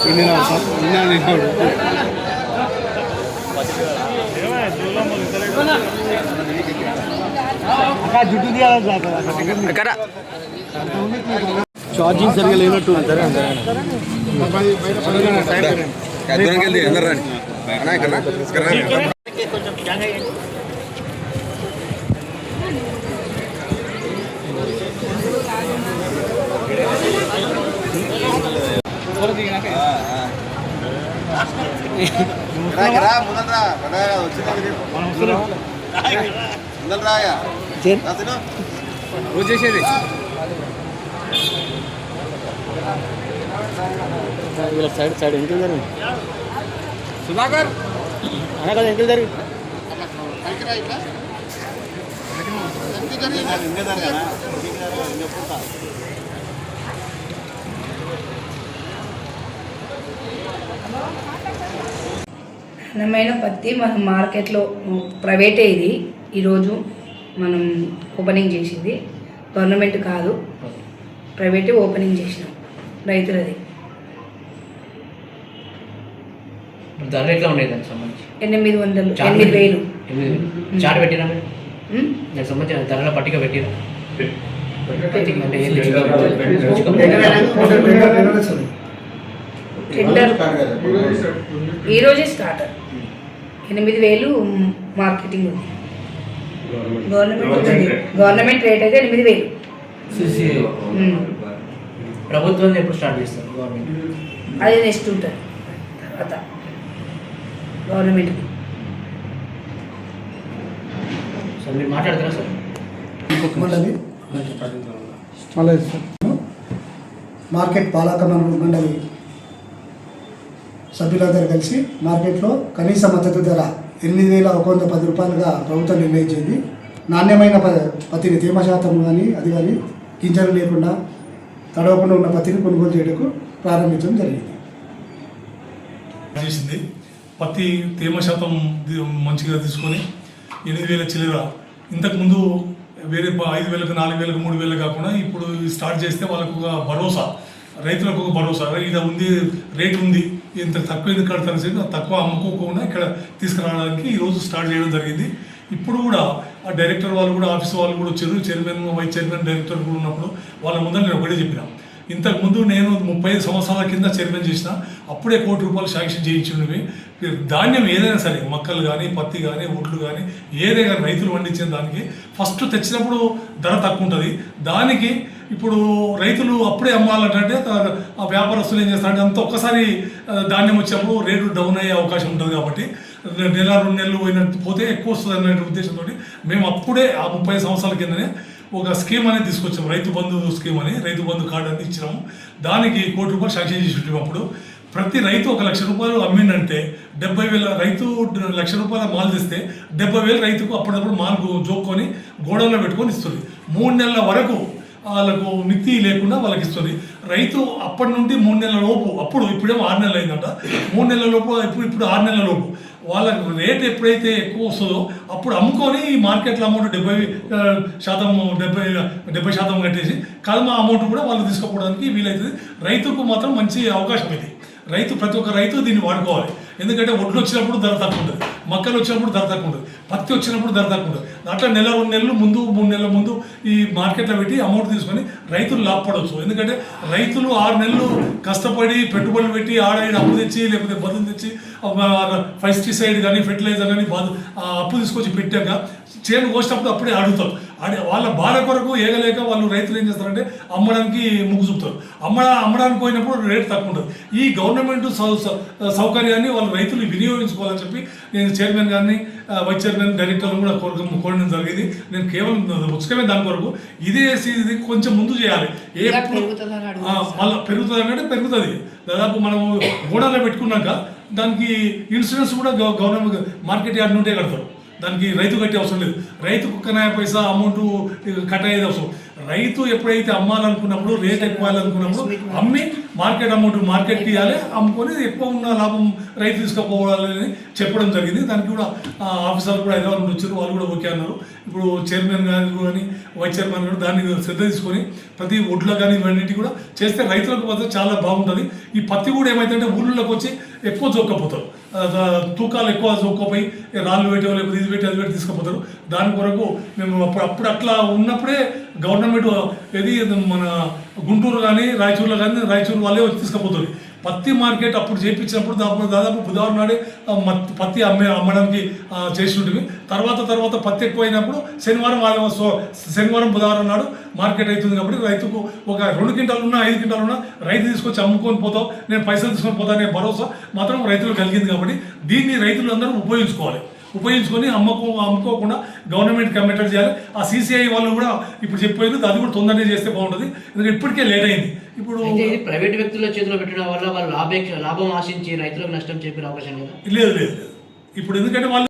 ఇక మీదే అక్కడ జుట్టు తీయాలి ఛార్జింగ్ సరిగా లేనట్టు అందరు రండి అన్నా ఇక్కడ రా. ఇక్కడ రా. ఆ, ఆ. రా, ఇక్కడ రా, ముందర రా. రా, వచ్చింది చెప్పు. ముందర రాయా రా, తిను. రోజు చేసేది ఇలా సైడ్ సైడ్ ఎంకిల్ జరిగి సుధాకర్? అన్న కదా ఎంకిల్ జరిగి ఇంకా ఇంకా నాణ్యమైన పత్తి మనం మార్కెట్లో ప్రైవేటే ఇది ఈరోజు మనం ఓపెనింగ్ చేసింది గవర్నమెంట్ కాదు ప్రైవేటే ఓపెనింగ్ చేసినాం రైతులది ధరలు ఎట్లా ఉన్నాయి దానికి సంబంధించి ఎనిమిది వందలు ఎనిమిది వేలు ఎనిమిది. చార్ట్ పెట్టినా? దానికి సంబంధించిన ధరల పట్టిక పట్టిక అంటే? టెండర్. ఈరోజే స్టార్ట్. ఎనిమిది వేలు మార్కెటింగ్ ఉంది. Government government rate. అయితే ఎనిమిది వేలు. ప్రభుత్వం ఎప్పుడు స్టార్ట్ చేస్తారు గవర్నమెంట్? అది నెక్స్ట్ ఉంటుంది. తర్వాత గవర్నమెంట్కి సార్ మీరు మాట్లాడతారా సార్? మార్కెట్ పాలక మండ- మండలి సభ్యులందరూ కలిసి మార్కెట్లో కనీస మద్దతు ధర ఎనిమిది వేల ఒక వంద పది రూపాయలుగా ప్రభుత్వం నిర్ణయించింది. నాణ్యమైన ప- పత్తిని తేమ శాతం కానీ అది కానీ గింజలు లేకుండా తడవకుండా ఉన్న పత్తిని కొనుగోలు చేయడానికి ప్రారంభించడం జరిగింది. చేసింది. పత్తి తేమ శాతం మంచిగా తీసుకొని ఎనిమిది వేల చిల్లర. ఇంతకుముందు వేరే ఐదు వేలకు నాలుగు వేలకు మూడు వేలకు కాకుండా ఇప్పుడు స్టార్ట్ చేస్తే వాళ్ళకు ఒక భరోసా. రైతులకు ఒక భరోసా. ఇది ఉంది రేట్ ఉంది ఇంత తక్కువ ఎందుకు కడతాను సరే తక్కువ అమ్ముకోకుండా ఇక్కడ తీసుకురావడానికి ఈరోజు స్టార్ట్ చేయడం జరిగింది. ఇప్పుడు కూడా ఆ డైరెక్టర్ వాళ్ళు కూడా ఆఫీస్ వాళ్ళు కూడా వచ్చారు. చైర్మన్ వైస్ చైర్మన్ డైరెక్టర్ కూడా ఉన్నప్పుడు వాళ్ళ ముందర నేను ఒకటే చెప్పిన. ఇంతకు ముందు నేను ముప్పై ఐదు సంవత్సరాల కింద చైర్మన్ చేసిన అప్పుడే కోటి రూపాయలు శాంక్షన్ చేయించినవి ధాన్యం ఏదైనా సరే మొక్కలు కానీ పత్తి కానీ ఒడ్లు కానీ ఏదైనా రైతులు పండించిన దానికి ఫస్ట్ తెచ్చినప్పుడు ధర తక్కువ ఉంటుంది. దానికి ఇప్పుడు రైతులు అప్పుడే అమ్మాలంటే ఆ వ్యాపారస్తులు ఏం చేస్తారంటే అంత ఒక్కసారి ధాన్యం వచ్చినప్పుడు రేటు డౌన్ అయ్యే అవకాశం ఉంటుంది కాబట్టి నెల రెండు నెలలు పోయినట్టు పోతే ఎక్కువ వస్తుంది అనే ఉద్దేశంతో మేము అప్పుడే ఆ ముప్పై సంవత్సరాల కిందనే ఒక స్కీమ్ అనేది తీసుకొచ్చాము రైతు బంధు స్కీమ్ అని రైతు బంధు కార్డు అనేది ఇచ్చినాము. దానికి కోటి రూపాయలు శాంక్షన్ చేసి అప్పుడు. ప్రతి రైతు ఒక లక్ష రూపాయలు అమ్మిండంటే డెబ్బై వేల రైతు లక్ష రూపాయల మాల్ తెస్తే డెబ్బై వేలు రైతుకు అప్పుడప్పుడు మాల్ జోక్కొని గోడౌన్లో పెట్టుకొని ఇస్తుంది. మూడు నెలల వరకు వాళ్ళకు మిత్తి లేకుండా వాళ్ళకి ఇస్తుంది రైతు అప్పటి నుండి మూడు నెలల లోపు అప్పుడు ఇప్పుడేమో ఆరు నెలలు అయిందంట. మూడు నెలల లోపు ఇప్పుడు ఇప్పుడు ఆరు నెలల లోపు. వాళ్ళకు రేట్ ఎప్పుడైతే ఎక్కువ వస్తుందో అప్పుడు అమ్ముకొని ఈ మార్కెట్లో అమౌంట్ డెబ్బై శాతం డెబ్బై డెబ్బై శాతం కట్టేసి కల్మా అమౌంట్ కూడా వాళ్ళు తీసుకోవడానికి వీలవుతుంది రైతుకు మాత్రం మంచి అవకాశం ఇది. రైతు ప్రతి ఒక్క రైతు దీన్ని వాడుకోవాలి. ఎందుకంటే ఒడ్లు వచ్చినప్పుడు ధర తక్కువ ఉంటుంది. మొక్కలు వచ్చినప్పుడు ధర తక్కువ ఉంటుంది పత్తి వచ్చినప్పుడు ధర తక్కువ ఉండదు అట్లా నెల రెండు నెలలు ముందు మూడు నెలల ముందు ఈ మార్కెట్లో పెట్టి అమౌంట్ తీసుకొని రైతులు లాభపడవచ్చు. ఎందుకంటే రైతులు ఆరు నెలలు కష్టపడి పెట్టుబడులు పెట్టి ఆడ అప్పు తెచ్చి లేకపోతే బదులు తెచ్చి పెస్టిసైడ్ కానీ ఫెర్టిలైజర్ కానీ అప్పు తీసుకొచ్చి పెట్టాక చేను కోసినప్పుడు అప్పుడే అడుగుతారు. అడే వాళ్ళ బాధ కొరకు ఏగలేక వాళ్ళు రైతులు ఏం చేస్తారంటే అమ్మడానికి మొగ్గు చూపుతారు. అమ్మ అమ్మడానికి పోయినప్పుడు రేట్ తక్కువ ఉంటుంది ఈ గవర్నమెంట్ సౌకర్యాన్ని వాళ్ళు రైతులు వినియోగించుకోవాలని చెప్పి నేను చైర్మన్ గారిని వైస్ చైర్మన్ డైరెక్టర్లు కూడా కోరడం కోరడం జరిగింది. నేను కేవలం ఉచితమే దాని కొరకు ఇదే ఇది కొంచెం ముందు చేయాలి. ఏ మళ్ళీ పెరుగుతుంది అంటే పెరుగుతుంది. దాదాపు మనం గోడాలో పెట్టుకున్నాక దానికి ఇన్సూరెన్స్ కూడా గవ- గవర్నమెంట్ మార్కెట్ యార్డ్ నుండే కడతారు. దానికి రైతు కట్టే అవసరం లేదు. రైతుకు కుక్కనాయ పైసా అమౌంట్ కట్ అయ్యేది అవసరం. రైతు ఎప్పుడైతే అమ్మాలనుకున్నప్పుడు రేట్ ఎక్కువ అనుకున్నప్పుడు అమ్మి మార్కెట్ అమౌంట్ మార్కెట్కి ఇవ్వాలి అమ్ముకొని ఎక్కువ ఉన్న లాభం రైతు తీసుకుపోవాలని చెప్పడం జరిగింది. దానికి కూడా ఆఫీసర్లు కూడా హైదరాబాద్ నుండి వచ్చారు. వాళ్ళు కూడా ఓకే అన్నారు. ఇప్పుడు చైర్మన్ గారు కానీ వైస్ చైర్మన్ కానీ దాన్ని శ్రద్ధ తీసుకొని ప్రతి ఒడ్లో కానీ ఇవన్నిటి కూడా చేస్తే రైతులకు మాత్రం చాలా బాగుంటుంది. ఈ పత్తి కూడా ఏమైతుందంటే ఊళ్ళోకి వచ్చి ఎక్కువ జోక్కపోతారు. తూకాలు ఎక్కువ జోక్కపోయి రాళ్ళు పెట్టే లేకపోతే ఇది పెట్టి అది పెట్టి తీసుకుపోతారు. దాని కొరకు మేము అప్పుడు అప్పుడు అట్లా ఉన్నప్పుడే గవర్నమెంట్ ఏది మన గుంటూరు కానీ రాయచూరులో కానీ రాయచూరు వాళ్ళే వచ్చి తీసుకుపోతుంది పత్తి మార్కెట్ అప్పుడు చేయించినప్పుడు దాదాపు దాదాపు బుధవారం నాడే పత్తి అమ్మే అమ్మడానికి ఆ, చేసి తర్వాత తర్వాత పత్తి ఎక్కువైనప్పుడు శనివారం ఆదివారం సో శనివారం బుధవారం నాడు మార్కెట్ అవుతుంది కాబట్టి రైతుకు ఒక రెండు క్వింటాలు ఉన్నా ఐదు క్వింటాలు ఉన్నా రైతు తీసుకొచ్చి అమ్ముకొని పోతావు నేను పైసలు తీసుకొని పోతా అనే భరోసా మాత్రం రైతులు కలిగింది కాబట్టి దీన్ని రైతులు అందరూ ఉపయోగించుకోవాలి. ఉపయోగించుకొని అమ్మకో అమ్ముకోకుండా గవర్నమెంట్ కమిటెడ్ చేయాలి. ఆ సీసీఐ వాళ్ళు కూడా ఇప్పుడు చెప్పేది అది కూడా తొందరనే చేస్తే బాగుంటుంది. ఎందుకంటే ఇప్పటికే లేట్ అయింది. ఇప్పుడు ఇది ప్రైవేట్ వ్యక్తుల చేతిలో పెట్టడం వల్ల వాళ్ళు లాభేక్ష లాభం ఆశించి రైతులకు నష్టం చెప్పే అవకాశం లేదు లేదు లేదు. ఇప్పుడు ఎందుకంటే వాళ్ళు